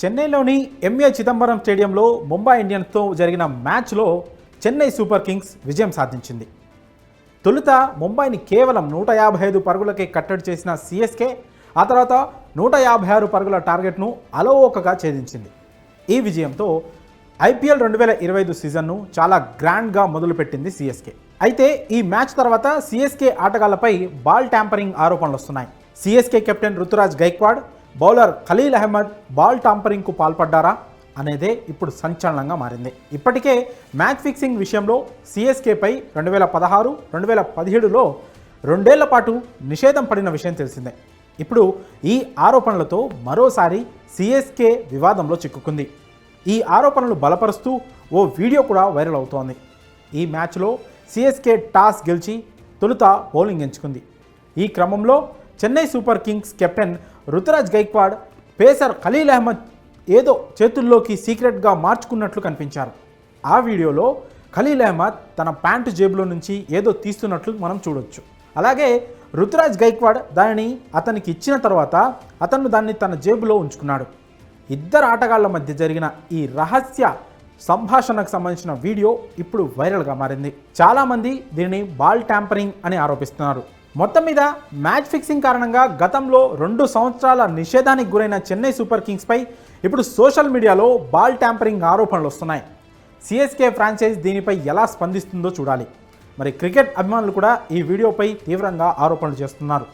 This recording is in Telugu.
చెన్నైలోని ఎంఏ చిదంబరం స్టేడియంలో ముంబై ఇండియన్స్తో జరిగిన మ్యాచ్లో చెన్నై సూపర్ కింగ్స్ విజయం సాధించింది. తొలుత ముంబైని కేవలం నూట యాభై ఐదు పరుగులకే కట్టడి చేసిన సిఎస్కే ఆ తర్వాత నూట యాభై ఆరు పరుగుల టార్గెట్ను అలవోకగా ఛేదించింది. ఈ విజయంతో ఐపీఎల్ రెండు వేల ఇరవై ఐదు సీజన్ను చాలా గ్రాండ్గా మొదలుపెట్టింది సిఎస్కే. అయితే ఈ మ్యాచ్ తర్వాత సిఎస్కే ఆటగాళ్ళపై బాల్ ట్యాంపరింగ్ ఆరోపణలు వస్తున్నాయి. CSK captain Ruturaj Gaikwad bowler Khaleel Ahmed ball టాంపరింగ్కు పాల్పడ్డారా అనేదే ఇప్పుడు సంచలనంగా మారింది. ఇప్పటికే మ్యాచ్ ఫిక్సింగ్ విషయంలో సిఎస్కేపై రెండు వేల పదహారు రెండు వేల పదిహేడులో రెండేళ్ళ పాటు నిషేధం పడిన విషయం తెలిసిందే. ఇప్పుడు ఈ ఆరోపణలతో మరోసారి సిఎస్కే వివాదంలో చిక్కుకుంది. ఈ ఆరోపణలు బలపరుస్తూ ఓ వీడియో కూడా వైరల్ అవుతోంది. ఈ మ్యాచ్లో సిఎస్కే టాస్ గెలిచి తొలుత బౌలింగ్ ఎంచుకుంది. ఈ క్రమంలో Chennai super kings captain Ruturaj Gaikwad pacer Khaleel Ahmed ఏదో చేతుల్లోకి సీక్రెట్గా మార్చుకున్నట్లు కనిపించారు. ఆ వీడియోలో ఖలీల్ అహ్మద్ తన ప్యాంటు జేబులో నుంచి ఏదో తీస్తున్నట్లు మనం చూడొచ్చు. అలాగే రుతురాజ్ గైక్వాడ్ దానిని అతనికి ఇచ్చిన తర్వాత అతను దాన్ని తన జేబులో ఉంచుకున్నాడు. ఇద్దరు ఆటగాళ్ళ మధ్య జరిగిన ఈ రహస్య సంభాషణకు సంబంధించిన వీడియో ఇప్పుడు వైరల్గా మారింది. చాలామంది దీనిని బాల్ ట్యాంపరింగ్ అని ఆరోపిస్తున్నారు. మొత్తం మీద మ్యాచ్ ఫిక్సింగ్ కారణంగా గతంలో రెండు సంవత్సరాల నిషేధానికి గురైన చెన్నై సూపర్ కింగ్స్పై ఇప్పుడు సోషల్ మీడియాలో బాల్ ట్యాంపరింగ్ ఆరోపణలు వస్తున్నాయి. సిఎస్కే ఫ్రాంచైజ్ దీనిపై ఎలా స్పందిస్తుందో చూడాలి. మరి క్రికెట్ అభిమానులు కూడా ఈ వీడియోపై తీవ్రంగా ఆరోపణలు చేస్తున్నారు.